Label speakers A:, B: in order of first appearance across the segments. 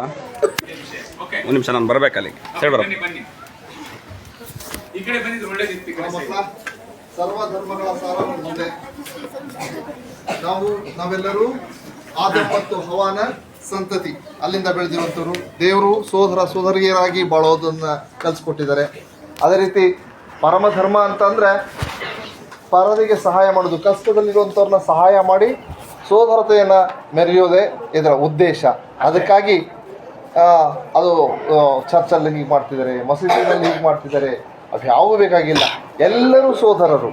A: ಒಂದು ನಿಮಿಷ ನಾನು ಬರ್ಬೇಕು ಅಲ್ಲಿಗೆ. ಸರಿ ಬರ
B: ಈ ಕಡೆ ಒಳ್ಳೇದಿತ್ತು
C: ಸರ್ವ ಧರ್ಮಗಳ ಸಾರ ಮುಂದೆ. ನಾವು ನಾವೆಲ್ಲರೂ ಆದ ಮತ್ತು ಹವಾನ ಸಂತತಿ. ಅಲ್ಲಿಂದ ಬೆಳೆದಿರುವಂತವರು ದೇವರು ಸೋದರ ಸೋದರಿಯರಾಗಿ ಬಾಳೋದನ್ನ ಕಲಿಸ್ಕೊಟ್ಟಿದ್ದಾರೆ. ಅದೇ ರೀತಿ ಪರಮ ಧರ್ಮ ಅಂತಂದ್ರೆ ಪರರಿಗೆ ಸಹಾಯ ಮಾಡೋದು ಕಷ್ಟದಲ್ಲಿರುವಂಥವ್ರನ್ನ ಸಹಾಯ ಮಾಡಿ ಸೋದರತೆಯನ್ನ ಮೆರೆಯೋದೇ ಇದರ ಉದ್ದೇಶ. ಅದಕ್ಕಾಗಿ ಅದು ಚರ್ಚಲ್ಲಿ ಹೀಗೆ ಮಾಡ್ತಿದ್ದಾರೆ ಮಸೀದಿನಲ್ಲಿ ಹೀಗೆ ಮಾಡ್ತಿದ್ದಾರೆ ಅದು ಯಾವ ಬೇಕಾಗಿಲ್ಲ. ಎಲ್ಲರೂ ಸೋದರರು.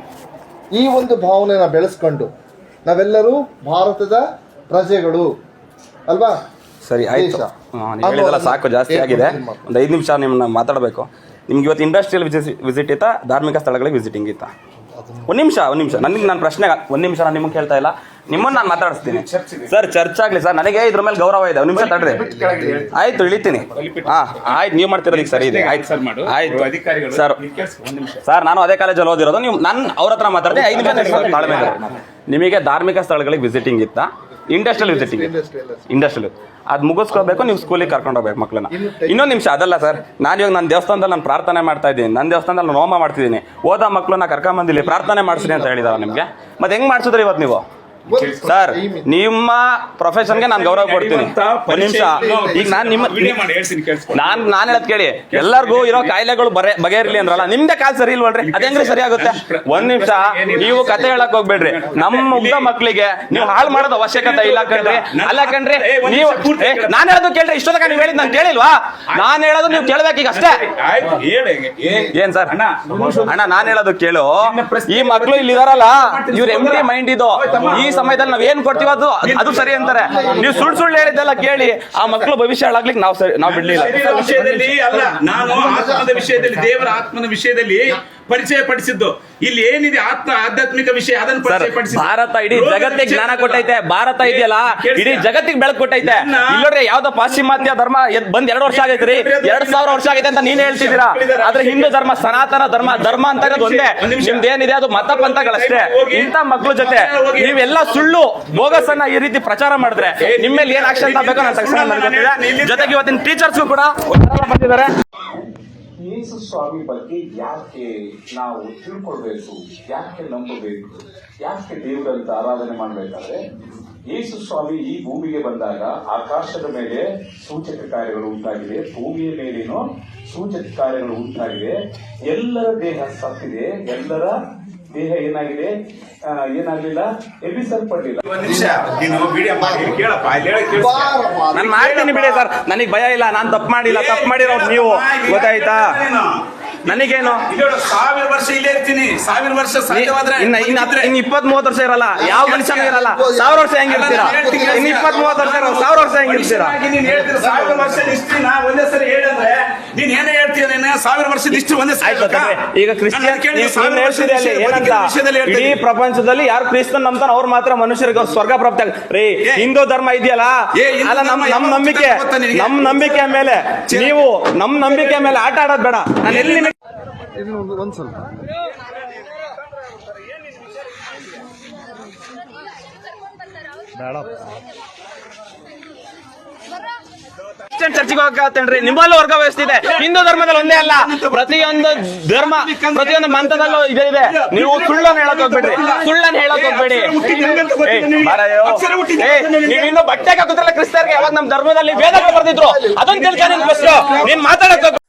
C: ಈ ಒಂದು ಭಾವನೆನ ಬೆಳೆಸ್ಕೊಂಡು ನಾವೆಲ್ಲರೂ ಭಾರತದ ಪ್ರಜೆಗಳು. ಅಲ್ವಾ?
A: ಸರಿ ಆಯ್ತು. ಹೇಳಿದೆಲ್ಲ ಸಾಕು ಜಾಸ್ತಿ ಆಗಿದೆ. ಒಂದು ಐದು ನಿಮಿಷ ನಿಮ್ಮನ್ನ ಮಾತಾಡಬೇಕು. ನಿಮ್ಗೆ ಇವತ್ತು ಇಂಡಸ್ಟ್ರಿಯಲ್ ವಿಸಿಟ್ ವಿಸಿಟ್ ಇತ್ತಾ ಧಾರ್ಮಿಕ ಸ್ಥಳಗಳಿಗೆ ವಿಸಿಟಿಂಗ್ ಇತ್ತಾ. ಒಂದು ನಿಮಿಷ ಒಂದು ನಿಮಿಷ. ನನಗೆ ನಾನು ಪ್ರಶ್ನೆ ಒಂದು ನಿಮಿಷ ನಾನು ನಿಮಗೆ ಕೇಳ್ತಾ ಇಲ್ಲ. ನಿಮ್ಮನ್ನ ನಾನು ಮಾತಾಡಿಸ್ತೀನಿ. ಸರ್ ಚರ್ಚ್ ಆಗಲಿ ಸರ್. ನನಗೆ ಇದ್ರ ಮೇಲೆ ಗೌರವ ಇದೆ. ಒಂದು ನಿಮಿಷ ತಡ್ರಿ. ಆಯ್ತು ಇಳಿತೀನಿ. ಹಾಂ ಆಯ್ತು ನೀವು ಮಾಡ್ತಿರೋದು ಈಗ ಸರಿ ಇದೆ. ಆಯ್ತು.
B: ಸರ್ ಮಾಡು.
A: ಆಯ್ತು.
B: ಅಧಿಕಾರಿಗಳು
A: ಸರ್. ಸರ್ ನಾನು ಅದೇ ಕಾಲೇಜಲ್ಲಿ ಓದಿರೋದು. ನೀವು ನಾನು ಅವ್ರ ಹತ್ರ ಮಾತಾಡಿದೆ ಐದು ನಿಮಿಷ ತಾಳ್ಮೆ. ನಿಮಗೆ ಧಾರ್ಮಿಕ ಸ್ಥಳಗಳಿಗೆ ವಿಸಿಟಿಂಗ್ ಇತ್ತಾ? Industrial visiting. ಇಂಡಸ್ಟ್ರಿಯಲ್ ಅದು ಮುಗಿಸ್ಕೋಬೇಕು ನೀವು ಸ್ಕೂಲಿಗೆ ಕರ್ಕೊಂಡು ಹೋಗ್ಬೇಕು ಮಕ್ಕಳನ್ನ ಇನ್ನೊಂದು ನಿಮಿಷ ಅದಲ್ಲ ಸರ್ ನಾನು ಇವಾಗ ನನ್ನ ದೇವಸ್ಥಾನದಲ್ಲಿ ನಾನು ಪ್ರಾರ್ಥನೆ ಮಾಡ್ತಾ ಇದ್ದೀನಿ. ನನ್ನ ದೇವಸ್ಥಾನದಲ್ಲಿ ನಾನು ಹೋಮ ಮಾಡ್ತಿದ್ದೀನಿ. ಓದೋ ಮಕ್ಕಳನ್ನ ಕರ್ಕೊಂಬಂದಿಲ್ಲಿ ಪ್ರಾರ್ಥನೆ ಮಾಡಿಸ್ರಿ ಅಂತ ಹೇಳಿದಾರೆ ನಿಮಗೆ. ಮತ್ತೆ ಹೆಂಗ್ ಮಾಡಿಸಿದ್ರಿ ಇವತ್ತು ನೀವು? ಸರ್ ನಿಮ್ಮ ಪ್ರೊಫೆಷನ್ಗೆ ನಾನು ಗೌರವ ಕೊಡ್ತೀನಿ. ಒಂದು ನಿಮಿಷ. ಈಗ ನಾನು ನಿಮ್ಮ
B: ವಿಡಿಯೋ ಮಾಡಿ ಹೇಳ್ತೀನಿ ಕೇಳಿಸ್ಕೊ.
A: ನಾನ್ ನಾನು ಹೇಳದ್ ಕೇಳಿ. ಎಲ್ಲರಿಗೂ ಇರೋ ಕಾಯಿಲೆಗಳು ಬರೆ ಬಗೆಹರ್ಲಿ ಅಂದ್ರಲ್ಲ ನಿಮ್ದೇ ಕಾಲ್ ಸರಿ ಇಲ್ವಲ್ರಿ? ಅದೇಂಗ್ರಿ ಸರಿ ಆಗುತ್ತೆ ಒಂದ್ ನಿಮಿಷ. ನೀವು ಕತೆ ಹೇಳಕ್ ಹೋಗ್ಬೇಡ್ರಿ. ನಮ್ಮ ಮುಗ್ಧ ಮಕ್ಳಿಗೆ ನೀವು ಹಾಳು ಮಾಡೋದು ಅವಶ್ಯಕತೆ ಇಲ್ಲ ಕಣ್ರಿ. ಅಲ್ಲ ಕಣ್ರಿ ನೀವು ನಾನು ಹೇಳೋದು ಕೇಳ್ರಿ ಇಷ್ಟೊತ್ತ ನೀವು ಹೇಳಿದ್ ನಾನು ಕೇಳಿಲ್ವಾ? ನಾನ್ ಹೇಳೋದು ನೀವು ಕೇಳ್ಬೇಕು ಈಗ ಅಷ್ಟೇ ಏನ್ ಸರ್?
B: ಅಣ್ಣ,
A: ಅಣ್ಣ ನಾನ್ ಹೇಳೋದು ಕೇಳು. ಈ ಮಕ್ಳು ಇಲ್ಲಿ ಇದಾರಲ್ಲ ಇವ್ರ ಎಂ ಮೈಂಡ್ ಇದು. ಈ ಸಮಯದಲ್ಲಿ ನಾವ್ ಏನ್ ಕೊಡ್ತೀವಿ ಅದು ಅದು ಸರಿ ಅಂತಾರೆ. ನೀವು ಸುಳ್ಳು ಸುಳ್ಳು ಹೇಳಿದ್ದೆಲ್ಲ ಕೇಳಿ ಆ ಮಕ್ಳು ಭವಿಷ್ಯ ಹಾಳಾಗ್ಲಿಕ್ಕೆ ನಾವು ಸರಿ, ನಾವು ಬಿಡ್ಲಿಲ್ಲ.
B: ವಿಷಯದಲ್ಲಿ ಅಲ್ಲ, ನಾನು ಆತ್ಮದ ವಿಷಯದಲ್ಲಿ, ದೇವರ ಆತ್ಮನ ವಿಷಯದಲ್ಲಿ ಪರಿಚಯ ಪಡಿಸಿದ್ದು ಇಲ್ಲಿ ಏನಿದೆ? ಆತ್ಮ ಆಧ್ಯಾತ್ಮಿಕ ವಿಷಯ ಅದನ್ನು ಪರಿಚಯ ಪಡಿಸಿದ್ದು
A: ಭಾರತ ಇಡೀ ಜಗತ್ತಿಗೆ ಜ್ಞಾನ ಕೊಟ್ಟೈತೆ ಭಾರತ ಇದೆಯಲ್ಲ? ಇಡೀ ಜಗತ್ತಿಗೆ ಬೆಳಕು ಕೊಟ್ಟೈತೆ. ಇಲ್ಲೋಡ್ರಿ ಯಾವ್ದೋ ಪಾಶ್ಚಿಮಾತ್ಯ ಧರ್ಮ ಎದ್ ಬಂದ್ ಎರಡು ವರ್ಷ ಆಗೈತ್ರಿ ಎರಡ್ ಸಾವಿರ ವರ್ಷ ಆಗೈತೆ ಅಂತ ನೀನ್ ಹೇಳ್ತಿದ್ದೀರಾ? ಆದ್ರೆ ಹಿಂದೂ ಧರ್ಮ ಸನಾತನ ಧರ್ಮ ಧರ್ಮ ಅಂತ ಒಂದೇ
B: ನಿಮ್ದು ಏನಿದೆ?
A: ನಿಮ್ದೇನಿದೆ ಅದು ಮತ ಪಂಥಗಳಷ್ಟೇ.
B: ಇಂತ
A: ಇಂಥ ಮಕ್ಳ ಜೊತೆ. ನೀವೆಲ್ಲ ಸುಳ್ಳು ಬೋಗಸ್ ಅನ್ನ ಈ ರೀತಿ ಪ್ರಚಾರ ಮಾಡಿದ್ರೆ ನಿಮ್ಮೇಲೆ ಏನ್ ಆಕ್ಷನ್ ತಗೋಬೇಕು ಅಂತ ತಕ್ಷಣ ಗೊತ್ತಿದೆ ಜೊತೆಗೆ ಇವತ್ತಿನ ಟೀಚರ್ಸ್ ಕೂಡ ಬಂದಿದ್ದಾರೆ.
D: ಯೇಸು ಸ್ವಾಮಿ ಬಗ್ಗೆ ಯಾಕೆ ನಾವು ತಿಳ್ಕೊಳ್ಬೇಕು? ಯಾಕೆ ನಂಬಬೇಕು? ಯಾಕೆ ದೇವರಂತ ಆರಾಧನೆ ಮಾಡಬೇಕಾದ್ರೆ ಯೇಸು ಸ್ವಾಮಿ ಈ ಭೂಮಿಗೆ ಬಂದಾಗ ಆಕಾಶದ ಮೇಲೆ ಸೂಚಕ ಕಾರ್ಯಗಳು ಉಂಟಾಗಿದೆ, ಭೂಮಿಯ ಮೇಲೇನು ಸೂಚಕ ಕಾರ್ಯಗಳು ಉಂಟಾಗಿದೆ. ಎಲ್ಲರ ದೇಹ ಸತ್ತಿದೆ, ಎಲ್ಲರ ದೇಹ ಏನಾಗಿದೆ? ಏನಾಗಲಿಲ್ಲ? ಎಬ್ಬಿಸಲ್ಪಟ್ಟಿಲ್ಲ
B: ಒಂದ್ ನಿಮಿಷ ನೀನು ವಿಡಿಯೋ ಕೇಳಪ್ಪ ಇಲ್ಲಿ ಹೇಳಿ. ಕೇಳಿಸ್ಕೊ.
A: ನಾನು ಮಾಡ್ತೀನಿ ಬಿಡಿ ಸರ್. ನನಗೆ ಭಯ ಇಲ್ಲ ನಾನು ತಪ್ಪು ಮಾಡಿಲ್ಲ. ತಪ್ಪು ಮಾಡಿರೋ ನೀವು ಗೊತ್ತಾಯ್ತಾ? ನನಗೇನು?
B: ಸಾವಿರ ವರ್ಷ ಇಲ್ಲೇ ಇರ್ತೀನಿ. ಸಾವಿರ ವರ್ಷ ಸಾಧ್ಯವಾದ್ರೆ
A: ಇನ್ನ ಇನ್ನ ಹತ್ರ ಇನ್ನ ಇಪ್ಪತ್ ಮೂವತ್ತು ವರ್ಷ ಇರಲ್ಲ. ಯಾವ ಮನುಷ್ಯನ ಇರಲ್ಲ. ಸಾವಿರ ವರ್ಷ ಹೆಂಗಿರ್ತೀರಾ? ಇನ್ನ ಇಪ್ಪತ್ ಮೂವತ್ತು ವರ್ಷ ಸಾವಿರ ವರ್ಷ ಹೆಂಗಿರ್ತೀರಾ?
B: ನೀನ್ ಹೇಳ್ತೀರ ಸಾವಿರ ವರ್ಷ ಇಷ್ಟ ನಾ ಒಂದೇ ಸರಿ ಹೇಳಂದ್ರೆ ನೀನ್ ಏನೇ ಹೇಳ್ತೀಯ ನೀನು ಸಾವಿರ ವರ್ಷದ ಇಷ್ಟು ಒಂದೇ.
A: ಈಗ ಕ್ರಿಶ್ಚಿಯನ್ ಇಡೀ ಪ್ರಪಂಚದಲ್ಲಿ ಯಾರು ಕ್ರಿಸ್ತನ್ ನಂಬ್ತಾನ ಅವ್ರು ಮಾತ್ರ ಮನುಷ್ಯರಿಗೆ ಸ್ವರ್ಗ ಪ್ರಾಪ್ತಿ ರೀ ಹಿಂದೂ ಧರ್ಮ ಇದೆಯಲ್ಲ?
B: ಏ,
A: ಅಲ್ಲ ನಮ್ ನಮ್ ನಂಬಿಕೆ ನಮ್ ನಂಬಿಕೆ ಮೇಲೆ ನೀವು ನಮ್ ನಂಬಿಕೆ ಮೇಲೆ ಆಟ ಆಡೋದ್ ಬೇಡ. ನಾನು ಎಲ್ಲಿ
C: ಸ್ವಲ್ಪ
A: ಕ್ರಿಶ್ಚಿಯನ್ ಚರ್ಚಿಗೆ ಹೋಗತ್ತೇನ್ರಿ ನಿಮ್ಮಲ್ಲೂ ವರ್ಗ ವ್ಯವಸ್ಥೆ ಹಿಂದೂ ಧರ್ಮದಲ್ಲಿ ಒಂದೇ ಅಲ್ಲ. ಪ್ರತಿಯೊಂದು ಧರ್ಮ ಪ್ರತಿಯೊಂದು ಮಂತ್ರದಲ್ಲೂ ಇದೆ ಇದೆ. ನೀವು ಸುಳ್ಳನ್ನು ಹೇಳಕ್ ಹೋಗ್ಬೇಡ್ರಿ. ಸುಳ್ಳನ್ನು ಹೇಳಕ್ ಹೋಗ್ಬೇಡಿ. ನೀವ್ ಇನ್ನು ಬಟ್ಟೆ ಹಾಕುದ್ರಲ್ಲ ಕ್ರಿಸ್ತರ್ಗೆ? ಯಾವಾಗ ನಮ್ ಧರ್ಮದಲ್ಲಿ ವೇದಗಳು ಬರ್ದಿದ್ರು? ಅದನ್ನ ತಿಳ್ಕೊಂಡು ನೀನ್ ಮಾತಾಡಕ್ ಹೋಗ್ಬೇಡ.